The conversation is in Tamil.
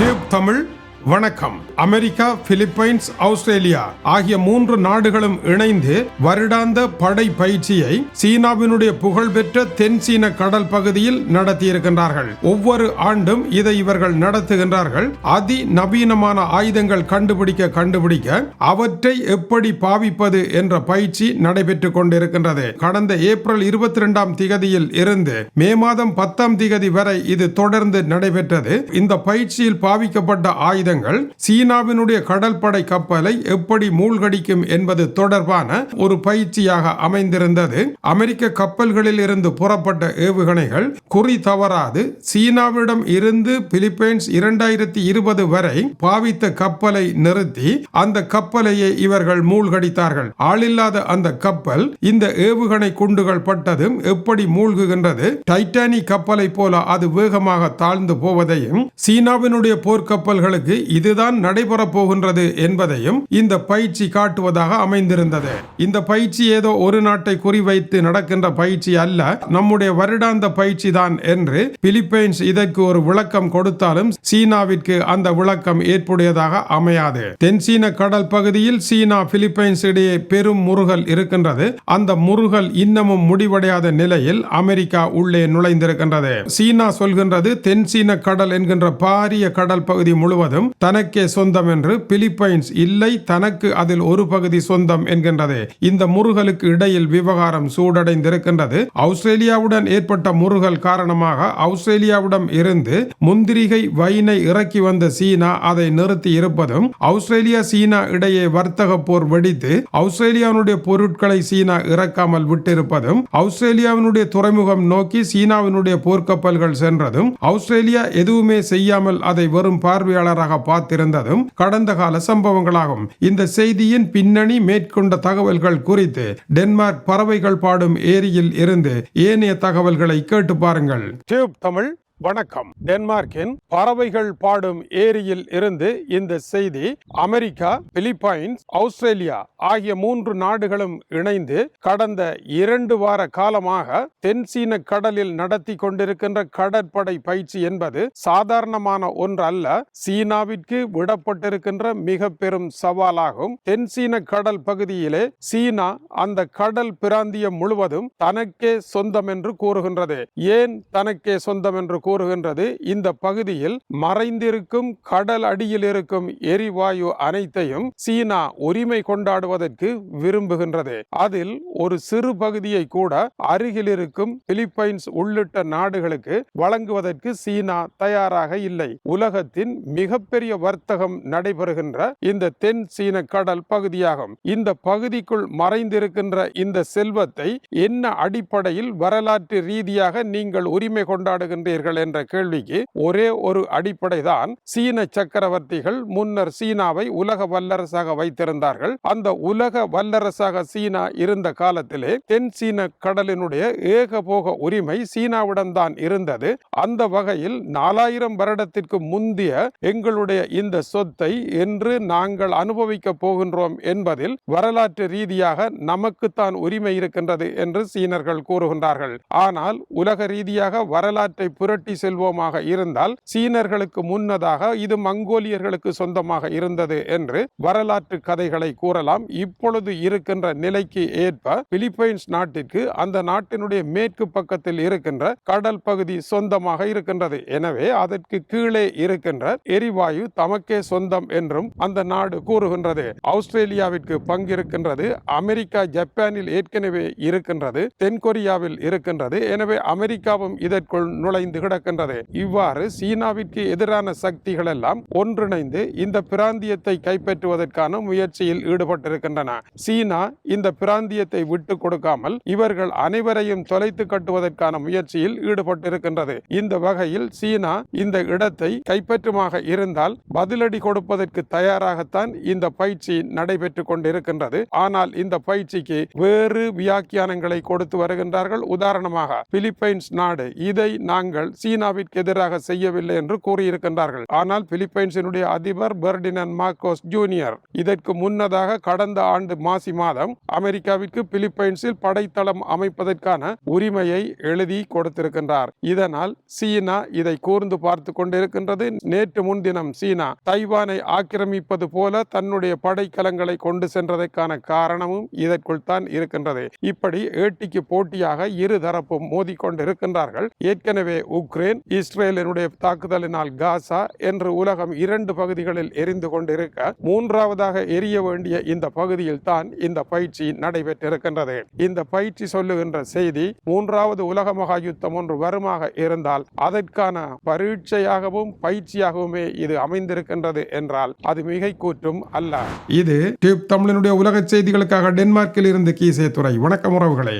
டியூப் தமிழ் வணக்கம். அமெரிக்கா பிலிப்பைன்ஸ் ஆஸ்திரேலியா ஆகிய மூன்று நாடுகளும் இணைந்து வருடாந்த படை பயிற்சியை சீனாவினுடைய புகழ்பெற்ற தென் சீன கடல் பகுதியில் நடத்தியிருக்கின்றார்கள். ஒவ்வொரு ஆண்டும் இதை இவர்கள் நடத்துகின்றார்கள். அதி நவீனமான ஆயுதங்கள் கண்டுபிடிக்க கண்டுபிடிக்க அவற்றை எப்படி பாவிப்பது என்ற பயிற்சி நடைபெற்றுக் கொண்டிருக்கின்றது. கடந்த ஏப்ரல் இருபத்தி இரண்டாம் திகதியில் இருந்து மே மாதம் பத்தாம் திகதி வரை இது தொடர்ந்து நடைபெற்றது. இந்த பயிற்சியில் பாவிக்கப்பட்ட ஆயுதங்கள் சீனாவினுடைய கடற்படை கப்பலை எப்படி மூழ்கடிக்கும் என்பது தொடர்பான ஒரு பயிற்சியாக அமைந்திருந்தது. அமெரிக்க கப்பல்களில் இருந்து புறப்பட்ட ஏவுகணைகள் குறி தவறாது. சீனாவிடம் இருந்து பிலிப்பைன்ஸ் இரண்டாயிரத்தி இருபது வரை பாவித்த கப்பலை நிறுத்தி அந்த கப்பலையே இவர்கள் மூழ்கடித்தார்கள். ஆளில்லாத அந்த கப்பல் இந்த ஏவுகணை குண்டுகள் பட்டதும் எப்படி மூழ்குகின்றது? டைட்டானிக் கப்பலை போல அது வேகமாக தாழ்ந்து போவதையும் சீனாவினுடைய போர்க்கப்பல்களுக்கு இதுதான் நடைபெறப் போகின்றது என்பதையும் இந்த பயிற்சி காட்டுவதாக அமைந்திருந்தது. இந்த பயிற்சி ஏதோ ஒரு நாட்டை குறிவைத்து நடக்கின்ற பயிற்சி அல்ல. நம்முடைய வருடாந்த பயிற்சி தான் என்று பிலிப்பைன்ஸ் இதற்கு ஒரு விளக்கம் கொடுத்தாலும் சீனாவிற்கு அந்த விளக்கம் ஏற்புடையதாக அமையாது. தென் சீன கடல் பகுதியில் சீனா பிலிப்பைன்ஸ் இடையே பெரும் முருகல் இருக்கின்றது. அந்த முருகல் இன்னமும் முடிவடையாத நிலையில் அமெரிக்கா உள்ளே நுழைந்திருக்கின்றது. சீனா சொல்கின்றது தென் சீன கடல் என்கின்ற பாரிய கடல் பகுதி முழுவதும் தனக்கே சொந்தம் என்று பிலிப்பைன்ஸ் இல்லை தனக்கு அதில் ஒரு பகுதி சொந்தம் என்கின்றது. இந்த முருகலுக்கு இடையில் விவகாரம் சூடடைந்திருக்கின்றது. ஆஸ்திரேலியாவுடன் ஏற்பட்ட முருகல் காரணமாக ஆஸ்திரேலியாவிடம் இருந்து முந்திரிகை வைனை இறக்கி வந்த சீனா அதை நிறுத்தி இருப்பதும் ஆஸ்திரேலியா சீனா இடையே வர்த்தக போர் வெடித்து ஆஸ்திரேலியாவுடைய பொருட்களை சீனா இறக்காமல் விட்டிருப்பதும் ஆஸ்திரேலியாவினுடைய துறைமுகம் நோக்கி சீனாவினுடைய போர்க்கப்பல்கள் சென்றதும் ஆஸ்திரேலியா எதுவுமே செய்யாமல் அதை வெறும் பார்வையாளராக பார்த்திருந்ததும் கடந்த கால சம்பவங்களாகும். இந்த செய்தியின் பின்னணி மேற்கொண்ட தகவல்கள் குறித்து டென்மார்க் பறவைகள் பாடும் ஏரியில் இருந்து ஏனைய தகவல்களை கேட்டு பாருங்கள். தமிழ். வணக்கம். டென்மார்க்கின் பறவைகள் பாடும் ஏரியில் இருந்து இந்த செய்தி அமெரிக்கா பிலிப்பைன்ஸ் ஆஸ்திரேலியா ஆகிய மூன்று நாடுகளும் இணைந்து கடந்த இரண்டு வார காலமாக தென்சீன கடலில் நடத்தி கொண்டிருக்கின்ற கடற்படை பயிற்சி என்பது சாதாரணமான ஒன்று அல்ல. சீனாவிற்கு விடப்பட்டிருக்கின்ற மிக பெரும் சவாலாகும். தென்சீன கடல் பகுதியிலே சீனா அந்த கடல் பிராந்தியம் முழுவதும் தனக்கே சொந்தம் என்று கூறுகின்றது. ஏன் தனக்கே சொந்தம் என்று கூறுகின்றது. இந்த பகுதியில் மறைந்திருக்கும் கடல் அடியில் இருக்கும் எரிவாயு அனைத்தையும் சீனா உரிமை கொண்டாடுவதற்கு விரும்புகின்றது. அதில் ஒரு சிறு பகுதியை கூட அருகில் இருக்கும் பிலிப்பைன்ஸ் உள்ளிட்ட நாடுகளுக்கு வழங்குவதற்கு சீனா தயாராக இல்லை. உலகத்தின் மிகப்பெரிய வர்த்தகம் நடைபெறுகின்ற இந்த தென் சீன கடல் பகுதியாகும். இந்த பகுதிக்குள் மறைந்திருக்கின்ற இந்த செல்வத்தை என்ன அடிப்படையில் வரலாற்று ரீதியாக நீங்கள் உரிமை கொண்டாடுகின்றீர்கள் என்ற கேள்விக்கு ஒரே ஒரு அடிப்படை தான் சீன சக்கரவர்த்திகள் முன்னர் சீனாவை உலக வல்லரசாக வைத்திருந்தார்கள். அந்த உலக வல்லரசாக சீனா இருந்த காலத்திலே தென் சீன கடலினுடைய ஏகபோக உரிமை சீனாவிடம் தான் இருந்தது. அந்த வகையில் நாலாயிரம் வருடத்திற்கு முந்திய எங்களுடைய இந்த சொத்தை என்று நாங்கள் அனுபவிக்க போகின்றோம் என்பதில் வரலாற்று ரீதியாக நமக்குத்தான் உரிமை இருக்கின்றது என்று சீனர்கள் கூறுகின்றார்கள். ஆனால் உலக ரீதியாக வரலாற்றை புரட்டி செல்வோமாக இருந்தால் சீனர்களுக்கு முன்னதாக இது மங்கோலியர்களுக்கு சொந்தமாக இருந்தது என்று வரலாற்று கதைகளை கூறலாம். இப்பொழுது இருக்கின்ற நிலைக்கு ஏற்ப பிலிப்பைன்ஸ் நாட்டிற்கு அந்த நாட்டினுடைய மேற்கு பக்கத்தில் இருக்கின்ற கடல் பகுதி சொந்தமாக இருக்கின்றது. எனவே அதற்கு கீழே இருக்கின்ற எரிவாயு தமக்கே சொந்தம் என்றும் அந்த நாடு கூறுகின்றது. ஆஸ்திரேலியாவிற்கு பங்கிருக்கின்றது அமெரிக்கா ஜப்பானில் ஏற்கனவே இருக்கின்றது தென்கொரியாவில் இருக்கின்றது. எனவே அமெரிக்காவும் இதற்குள் நுழைந்து நடக்கின்றது. இவ்வாறு சீனாவிற்கு எதிரான சக்திகள் எல்லாம் ஒன்றிணைந்து இந்த பிராந்தியத்தை கைப்பற்றுவதற்கான முயற்சியில் ஈடுபட்டிருக்கின்றன. சீனா இந்த பிராந்தியத்தை விட்டு கொடுக்காமல் இவர்கள் அனைவரையும் தொலைத்து கட்டுவதற்கான முயற்சியில் ஈடுபட்டிருக்கின்றது. இந்த வகையில் சீனா இந்த இடத்தை கைப்பற்றுமாக இருந்தால் பதிலடி கொடுப்பதற்கு தயாராகத்தான் இந்த பயிற்சி நடைபெற்றுக் கொண்டிருக்கின்றது. ஆனால் இந்த பயிற்சிக்கு வேறு வியாக்கியானங்களை கொடுத்து வருகின்றார்கள். உதாரணமாக பிலிப்பைன்ஸ் நாடு. இதை நாங்கள் சீன சீனாவிற்கு எதிராக செய்யவில்லை என்று கூறியிருக்கின்றார்கள். ஆனால் பிலிப்பைன்ஸினுடைய அதிபர் பெர்டினன் மார்க்கோஸ் ஜூனியர் இதற்கு முன்னதாக கடந்த ஆண்டு மாசி மாதம் அமெரிக்காவிற்கு பிலிப்பைன்ஸில் படைத்தளம் அமைப்பதற்கான உரிமையை எழுதி கொடுத்திருக்கின்றார். இதனால் சீனா இதை கூர்ந்து பார்த்து கொண்டிருக்கின்றது. நேற்று முன்தினம் சீனா தைவானை ஆக்கிரமிப்பது போல தன்னுடைய படைக்கலங்களை கொண்டு சென்றதற்கான காரணமும் இதற்குள் தான் இருக்கின்றது. இப்படி ஏட்டிக்கு போட்டியாக இரு தரப்பும் மோதிக்கொண்டிருக்கின்றார்கள் ஏற்கனவே உக் உக்ரைன் இஸ்ரேலினுடைய தாக்குதலினால் காசா என்று உலகம் இரண்டு பகுதிகளில் எரிந்து கொண்டிருக்க மூன்றாவதாக எரிய வேண்டிய இந்த பகுதியில் தான் இந்த பயிற்சி நடைபெற்றிருக்கின்றது. இந்த பயிற்சி சொல்லுகின்ற செய்தி மூன்றாவது உலக மகா யுத்தம் ஒன்று வருமாக இருந்தால் அதற்கான பரீட்சையாகவும் பயிற்சியாகவுமே இது அமைந்திருக்கின்றது என்றால் அது மிகை கூற்றும் அல்ல. இது டியூப் தமிழனுடைய உலக செய்திகளுக்காக டென்மார்க்கில் இருந்து கீசே துறை வணக்கம் உறவுகளே.